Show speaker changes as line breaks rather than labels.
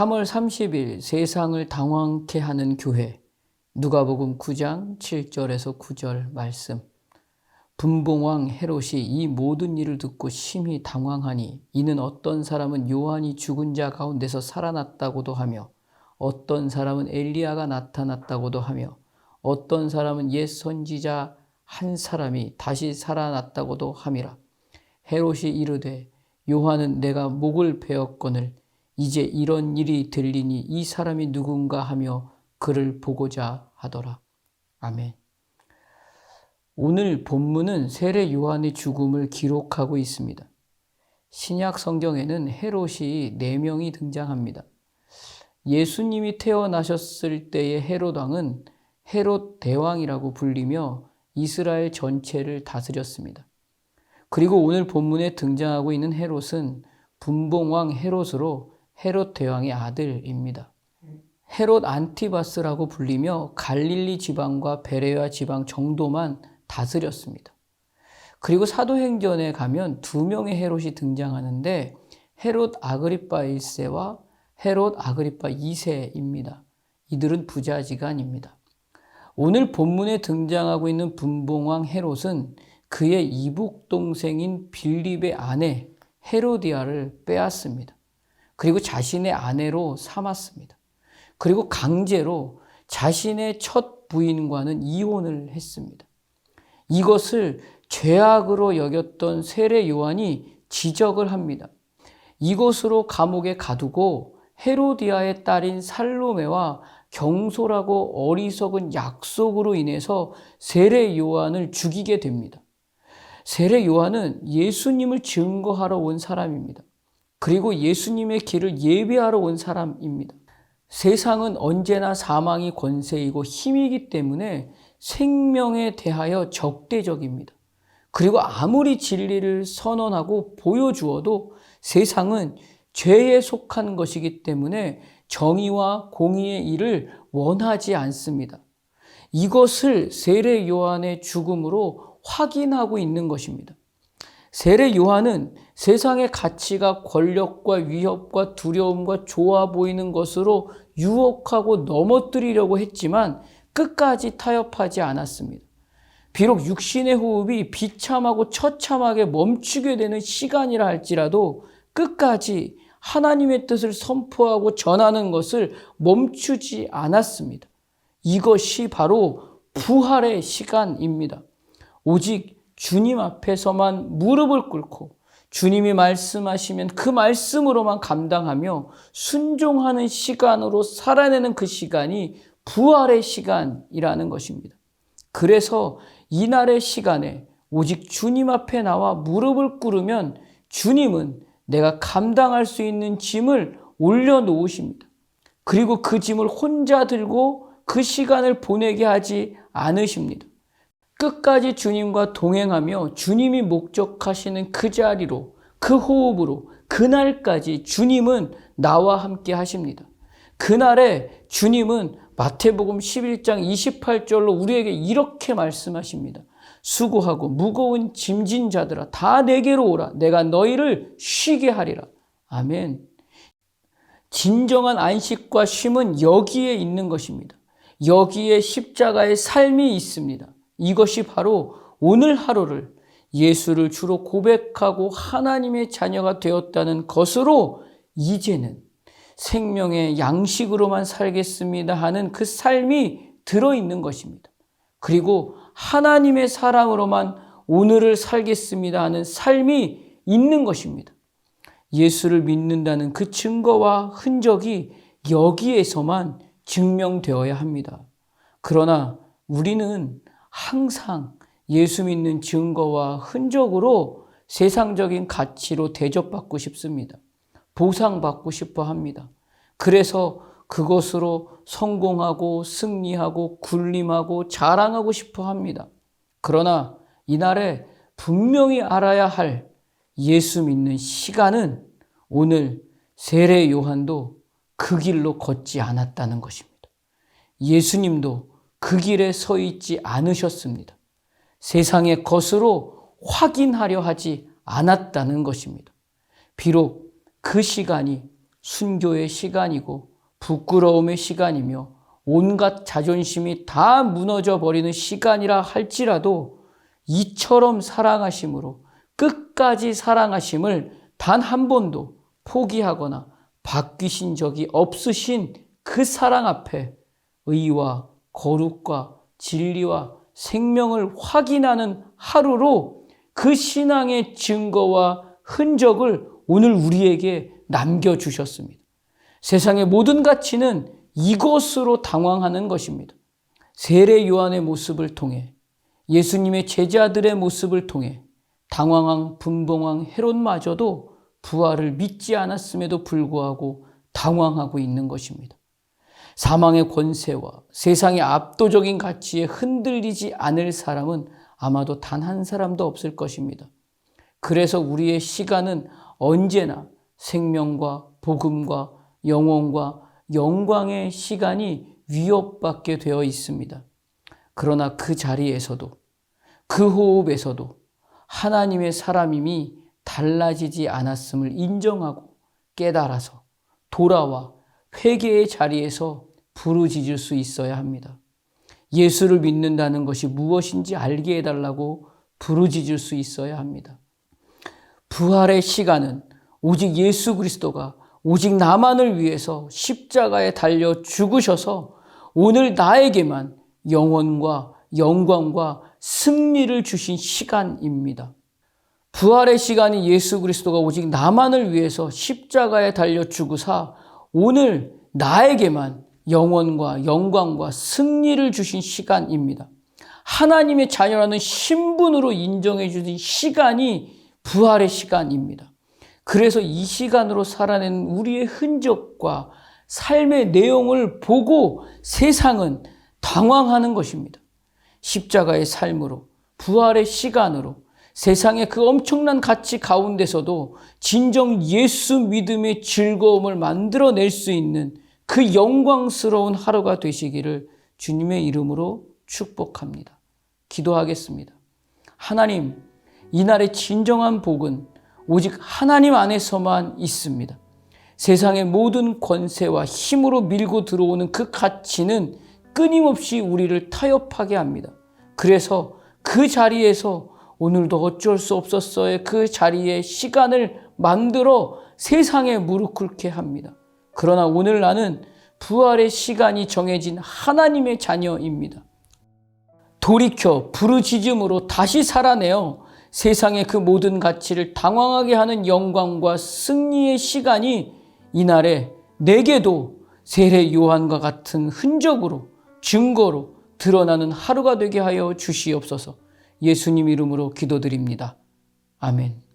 3월 30일 세상을 당황케 하는 교회 누가복음 9장 7절에서 9절 말씀. 분봉왕 헤롯이 이 모든 일을 듣고 심히 당황하니 이는 어떤 사람은 요한이 죽은 자 가운데서 살아났다고도 하며 어떤 사람은 엘리야가 나타났다고도 하며 어떤 사람은 옛 선지자 한 사람이 다시 살아났다고도 함이라. 헤롯이 이르되 요한은 내가 목을 베었거늘 이제 이런 일이 들리니 이 사람이 누군가 하며 그를 보고자 하더라. 아멘. 오늘 본문은 세례 요한의 죽음을 기록하고 있습니다. 신약 성경에는 헤롯이 네 명이 등장합니다. 예수님이 태어나셨을 때의 헤롯 왕은 헤롯 대왕이라고 불리며 이스라엘 전체를 다스렸습니다. 그리고 오늘 본문에 등장하고 있는 헤롯은 분봉왕 헤롯으로 헤롯 대왕의 아들입니다. 헤롯 안티바스라고 불리며 갈릴리 지방과 베레아 지방 정도만 다스렸습니다. 그리고 사도행전에 가면 두 명의 헤롯이 등장하는데 헤롯 아그리파 1세와 헤롯 아그리파 2세입니다. 이들은 부자지간입니다. 오늘 본문에 등장하고 있는 분봉왕 헤롯은 그의 이북 동생인 빌립의 아내 헤로디아를 빼앗습니다. 그리고 자신의 아내로 삼았습니다. 그리고 강제로 자신의 첫 부인과는 이혼을 했습니다. 이것을 죄악으로 여겼던 세례 요한이 지적을 합니다. 이것으로 감옥에 가두고 헤로디아의 딸인 살로메와 경솔하고 어리석은 약속으로 인해서 세례 요한을 죽이게 됩니다. 세례 요한은 예수님을 증거하러 온 사람입니다. 그리고 예수님의 길을 예배하러 온 사람입니다. 세상은 언제나 사망이 권세이고 힘이기 때문에 생명에 대하여 적대적입니다. 그리고 아무리 진리를 선언하고 보여주어도 세상은 죄에 속한 것이기 때문에 정의와 공의의 일을 원하지 않습니다. 이것을 세례 요한의 죽음으로 확인하고 있는 것입니다. 세례 요한은 세상의 가치가 권력과 위협과 두려움과 좋아 보이는 것으로 유혹하고 넘어뜨리려고 했지만 끝까지 타협하지 않았습니다. 비록 육신의 호흡이 비참하고 처참하게 멈추게 되는 시간이라 할지라도 끝까지 하나님의 뜻을 선포하고 전하는 것을 멈추지 않았습니다. 이것이 바로 부활의 시간입니다. 오직 주님 앞에서만 무릎을 꿇고 주님이 말씀하시면 그 말씀으로만 감당하며 순종하는 시간으로 살아내는 그 시간이 부활의 시간이라는 것입니다. 그래서 이날의 시간에 오직 주님 앞에 나와 무릎을 꿇으면 주님은 내가 감당할 수 있는 짐을 올려놓으십니다. 그리고 그 짐을 혼자 들고 그 시간을 보내게 하지 않으십니다. 끝까지 주님과 동행하며 주님이 목적하시는 그 자리로, 그 호흡으로, 그날까지 주님은 나와 함께 하십니다. 그날에 주님은 마태복음 11장 28절로 우리에게 이렇게 말씀하십니다. 수고하고 무거운 짐진 자들아 다 내게로 오라 내가 너희를 쉬게 하리라. 아멘. 진정한 안식과 쉼은 여기에 있는 것입니다. 여기에 십자가의 삶이 있습니다. 이것이 바로 오늘 하루를 예수를 주로 고백하고 하나님의 자녀가 되었다는 것으로 이제는 생명의 양식으로만 살겠습니다 하는 그 삶이 들어있는 것입니다. 그리고 하나님의 사랑으로만 오늘을 살겠습니다 하는 삶이 있는 것입니다. 예수를 믿는다는 그 증거와 흔적이 여기에서만 증명되어야 합니다. 그러나 우리는 항상 예수 믿는 증거와 흔적으로 세상적인 가치로 대접받고 싶습니다. 보상받고 싶어 합니다. 그래서 그것으로 성공하고 승리하고 군림하고 자랑하고 싶어 합니다. 그러나 이날에 분명히 알아야 할 예수 믿는 시간은 오늘 세례 요한도 그 길로 걷지 않았다는 것입니다. 예수님도 그 길에 서 있지 않으셨습니다. 세상의 것으로 확인하려 하지 않았다는 것입니다. 비록 그 시간이 순교의 시간이고 부끄러움의 시간이며 온갖 자존심이 다 무너져 버리는 시간이라 할지라도 이처럼 사랑하심으로 끝까지 사랑하심을 단 한 번도 포기하거나 바뀌신 적이 없으신 그 사랑 앞에 의와 거룩과 진리와 생명을 확인하는 하루로 그 신앙의 증거와 흔적을 오늘 우리에게 남겨주셨습니다. 세상의 모든 가치는 이것으로 당황하는 것입니다. 세례 요한의 모습을 통해 예수님의 제자들의 모습을 통해 당황한 분봉왕 헤롯마저도 부활을 믿지 않았음에도 불구하고 당황하고 있는 것입니다. 사망의 권세와 세상의 압도적인 가치에 흔들리지 않을 사람은 아마도 단 한 사람도 없을 것입니다. 그래서 우리의 시간은 언제나 생명과 복음과 영혼과 영광의 시간이 위협받게 되어 있습니다. 그러나 그 자리에서도 그 호흡에서도 하나님의 사람임이 달라지지 않았음을 인정하고 깨달아서 돌아와 회개의 자리에서 부르짖을 수 있어야 합니다. 예수를 믿는다는 것이 무엇인지 알게 해달라고 부르짖을 수 있어야 합니다. 부활의 시간은 오직 예수 그리스도가 오직 나만을 위해서 십자가에 달려 죽으셔서 오늘 나에게만 영원과 영광과 승리를 주신 시간입니다. 부활의 시간이 예수 그리스도가 오직 나만을 위해서 십자가에 달려 죽으사 오늘 나에게만 영원과 영광과 승리를 주신 시간입니다. 하나님의 자녀라는 신분으로 인정해 주신 시간이 부활의 시간입니다. 그래서 이 시간으로 살아낸 우리의 흔적과 삶의 내용을 보고 세상은 당황하는 것입니다. 십자가의 삶으로, 부활의 시간으로, 세상의 그 엄청난 가치 가운데서도 진정 예수 믿음의 즐거움을 만들어낼 수 있는 그 영광스러운 하루가 되시기를 주님의 이름으로 축복합니다. 기도하겠습니다. 하나님, 이날의 진정한 복은 오직 하나님 안에서만 있습니다. 세상의 모든 권세와 힘으로 밀고 들어오는 그 가치는 끊임없이 우리를 타협하게 합니다. 그래서 그 자리에서 오늘도 어쩔 수 없었어의 그 자리에 시간을 만들어 세상에 무릎 꿇게 합니다. 그러나 오늘 나는 부활의 시간이 정해진 하나님의 자녀입니다. 돌이켜 부르짖음으로 다시 살아내어 세상의 그 모든 가치를 당황하게 하는 영광과 승리의 시간이 이날에 내게도 세례 요한과 같은 흔적으로 증거로 드러나는 하루가 되게 하여 주시옵소서 예수님 이름으로 기도드립니다. 아멘.